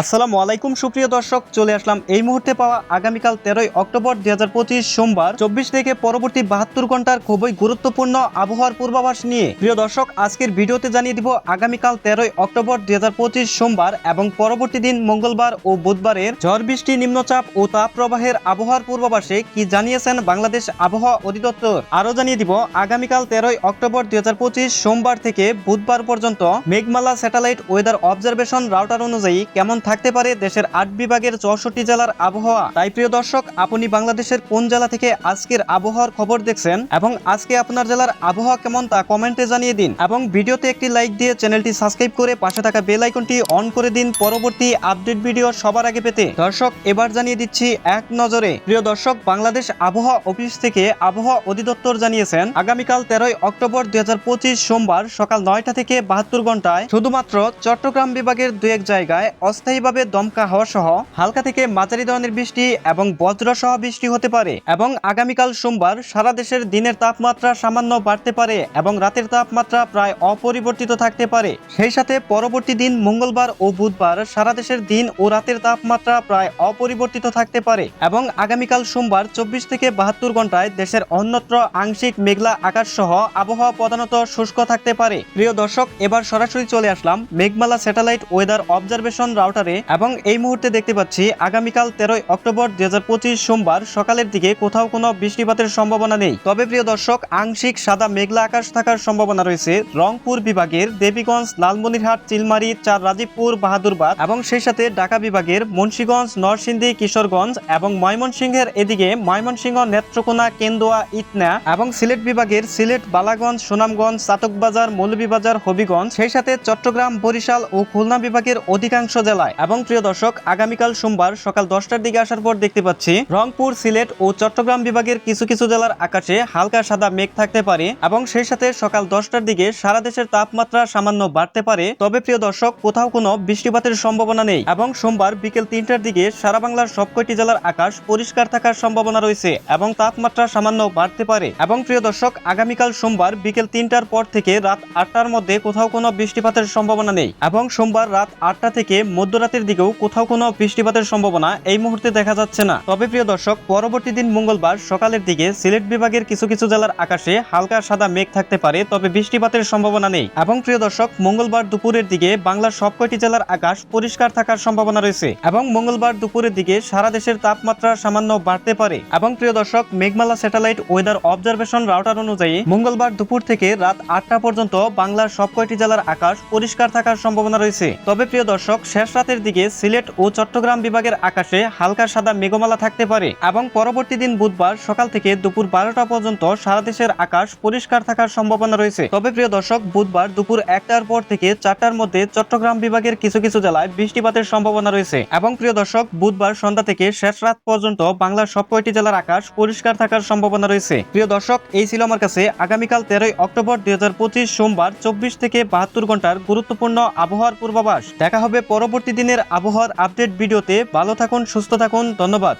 আসসালামু আলাইকুম, সুপ্রিয় দর্শক, চলে আসলাম এই মুহূর্তে পাওয়া আগামীকাল তেরোই অক্টোবর দুই হাজার পঁচিশ সোমবার চব্বিশ থেকে পরবর্তী বাহাত্তর ঘণ্টার খুবই গুরুত্বপূর্ণ আবহাওয়ার পূর্বাভাস নিয়ে। প্রিয় দর্শক, আজকের ভিডিওতে জানিয়ে দিব আগামীকাল তেরোই অক্টোবর দুই হাজার পঁচিশ সোমবার এবং পরবর্তী দিন মঙ্গলবার ও বুধবারের ঝড় বৃষ্টি, নিম্নচাপ ও তাপ প্রবাহের আবহাওয়ার পূর্বাভাসে কি জানিয়েছেন বাংলাদেশ আবহাওয়া অধিদপ্তর? আরও জানিয়ে দিব, আগামীকাল তেরোই অক্টোবর দুই হাজার পঁচিশ সোমবার থেকে বুধবার পর্যন্ত Meghmala satellite weather observation router অনুযায়ী কেমন থাকতে পারে দেশের আট বিভাগের চৌষট্টি জেলার আবহাওয়া। তাই প্রিয় দর্শক, আপনি বাংলাদেশের কোন জেলা থেকে আজকের আবহাওয়ার খবর দেখছেন এবং আজকে আপনার জেলার আবহাওয়া কেমন তা কমেন্টে জানিয়ে দিন এবং ভিডিওতে একটি লাইক দিয়ে চ্যানেলটি সাবস্ক্রাইব করে পাশে থাকা বেল আইকনটি অন করে দিন পরবর্তী আপডেট ভিডিও সবার আগে পেতে। দর্শক, এবার জানিয়ে দিচ্ছি এক নজরে। প্রিয় দর্শক, বাংলাদেশ আবহাওয়া অফিস থেকে আবহাওয়া অধিদপ্তর জানিয়েছেন, আগামীকাল তেরোই অক্টোবর দুই হাজার পঁচিশ সোমবার সকাল নয়টা থেকে বাহাত্তর ঘন্টায় শুধুমাত্র চট্টগ্রাম বিভাগের দু এক জায়গায় অস্থায়ীভাবে দমকা হাওয়া সহ হালকা থেকে মাঝারি ধরনের বৃষ্টি এবং বজ্র সহ বৃষ্টি হতে পারে এবং আগামীকাল সোমবার সারা দেশের দিনের তাপমাত্রা সামান্য বাড়তে পারে এবং রাতের তাপমাত্রা প্রায় অপরিবর্তিত থাকতে পারে। সেই সাথে পরবর্তী দিন মঙ্গলবার ও বুধবার সারা দেশের দিন ও রাতের তাপমাত্রা প্রায় অপরিবর্তিত থাকতে পারে এবং আগামীকাল সোমবার চব্বিশ থেকে বাহাত্তর ঘন্টায় দেশের অন্যত্র আংশিক মেঘলা আকাশ সহ আবহাওয়া প্রধানত শুষ্ক থাকতে পারে। প্রিয় দর্শক, এবার সরাসরি চলে আসলাম মেঘমালা স্যাটেলাইট ওয়েদার অবজারভেশন রাউটারে এবং এই মুহূর্তে দেখতে পাচ্ছি আগামীকাল তেরোই অক্টোবর দুই হাজার পঁচিশ সোমবার সকালের দিকে কোথাও কোনো বৃষ্টিপাতের সম্ভাবনা নেই। তবে প্রিয় দর্শক, আংশিক সাদা মেঘলা আকাশ থাকার সম্ভাবনা রয়েছে। রংপুর বিভাগের দেবীগঞ্জ, লালমনিরহাট, চিলমারি, চার রাজীবপুর, বাহাদুরবাদ এবং সেই সাথে ঢাকা বিভাগের মুন্সীগঞ্জ, নরসিংদী, কিশোরগঞ্জ এবং ময়মনসিংহের এদিকে ময়মনসিংহ, নেত্রকোনা, কেন্দুয়া ইতনা এবং সিলেট বিভাগের সিলেট, বালাগঞ্জ, সুনামগঞ্জ, চাতকবাজার, মৌলভীবাজার, হবিগঞ্জ, সেই সাথে চট্টগ্রাম, বরিশাল ও খুলনা বিভাগের অধিকাংশ জেলায় এবং প্রিয় দর্শক, আগামীকাল সোমবার সকাল দশটার দিকে আসার পর দেখতে পাচ্ছি, রংপুর, সিলেট ও চট্টগ্রাম বিভাগের কিছু কিছু জেলার আকাশে হালকা সাদা মেঘ থাকতে পারে এবং সেই সাথে সকাল দশটার দিকে সারা দেশের তাপমাত্রা সামান্য বাড়তে পারে। তবে প্রিয় দর্শক, কোথাও কোনো বৃষ্টিপাতের সম্ভাবনা নেই এবং সোমবার বিকেল তিনটার দিকে সারা বাংলার সবকটি জেলার আকাশ পরিষ্কার থাকার সম্ভাবনা রয়েছে এবং তাপমাত্রা সামান্য বাড়তে পারে। এবং প্রিয় দর্শক, আগামীকাল সোমবার বিকেল তিনটার পর থেকে রাত আটটার মধ্যে কোথাও কোনো বৃষ্টিপাতের সম্ভাবনা নেই এবং সোমবার রাত আটটা থেকে মধ্যরাতের দিকেও কোথাও কোনো বৃষ্টিপাতের সম্ভাবনা এই মুহূর্তে দেখা যাচ্ছে না। তবে প্রিয় দর্শক, পরবর্তী দিন মঙ্গলবার সকালের দিকে সিলেট বিভাগের কিছু কিছু জেলার আকাশে হালকা সাদা মেঘ থাকতে পারে, তবে বৃষ্টিপাতের সম্ভাবনা নেই। এবং প্রিয় দর্শক, মঙ্গলবার দুপুরের দিকে বাংলার সবকটি জেলার আকাশ পরিষ্কার থাকার সম্ভাবনা রয়েছে এবং মঙ্গলবার দুপুরের দিকে সারা দেশের তাপমাত্রা সামান্য বাড়তে পারে। এবং প্রিয় দর্শক, Meghmala satellite weather observation router অনুযায়ী মঙ্গলবার দুপুর থেকে রাত আটটা পর্যন্ত বাংলার সবকটি জেলার আকাশ পরিষ্কার থাকার সম্ভাবনা রয়েছে। তবে প্রিয় দর্শক, শেষ রাতের দিকে সিলেট ও চট্টগ্রাম বিভাগের আকাশে হালকা সাদা মেঘমালা থাকতে পারে এবং পরবর্তী দিন বুধবার সকাল থেকে দুপুর বারোটা পর্যন্ত সারা দেশের আকাশ পরিষ্কার থাকার সম্ভাবনা রয়েছে। তবে প্রিয় দর্শক, বুধবার দুপুর একটার পর থেকে চারটার মধ্যে চট্টগ্রাম বিভাগের কিছু কিছু জেলায় বৃষ্টিপাতের সম্ভাবনা রয়েছে এবং প্রিয় দর্শক, বুধবার সন্ধ্যা থেকে শেষ রাত পর্যন্ত বাংলার সবকটি জেলার আকাশ পরিষ্কার থাকার সম্ভাবনা রয়েছে। প্রিয় দর্শক, এই ছিল আমার কাছে আগামীকাল তেরোই অক্টোবর দুই হাজার পঁচিশ সোমবার চব্বিশ থেকে বাহাত্তর ঘণ্টার গুরুত্বপূর্ণ আবহাওয়ার পূর্বাভাস। দেখা হবে পরবর্তী দিনের আবহাওয়ার আপডেট ভিডিওতে ভালো থাকুন সুস্থ থাকুন ধন্যবাদ।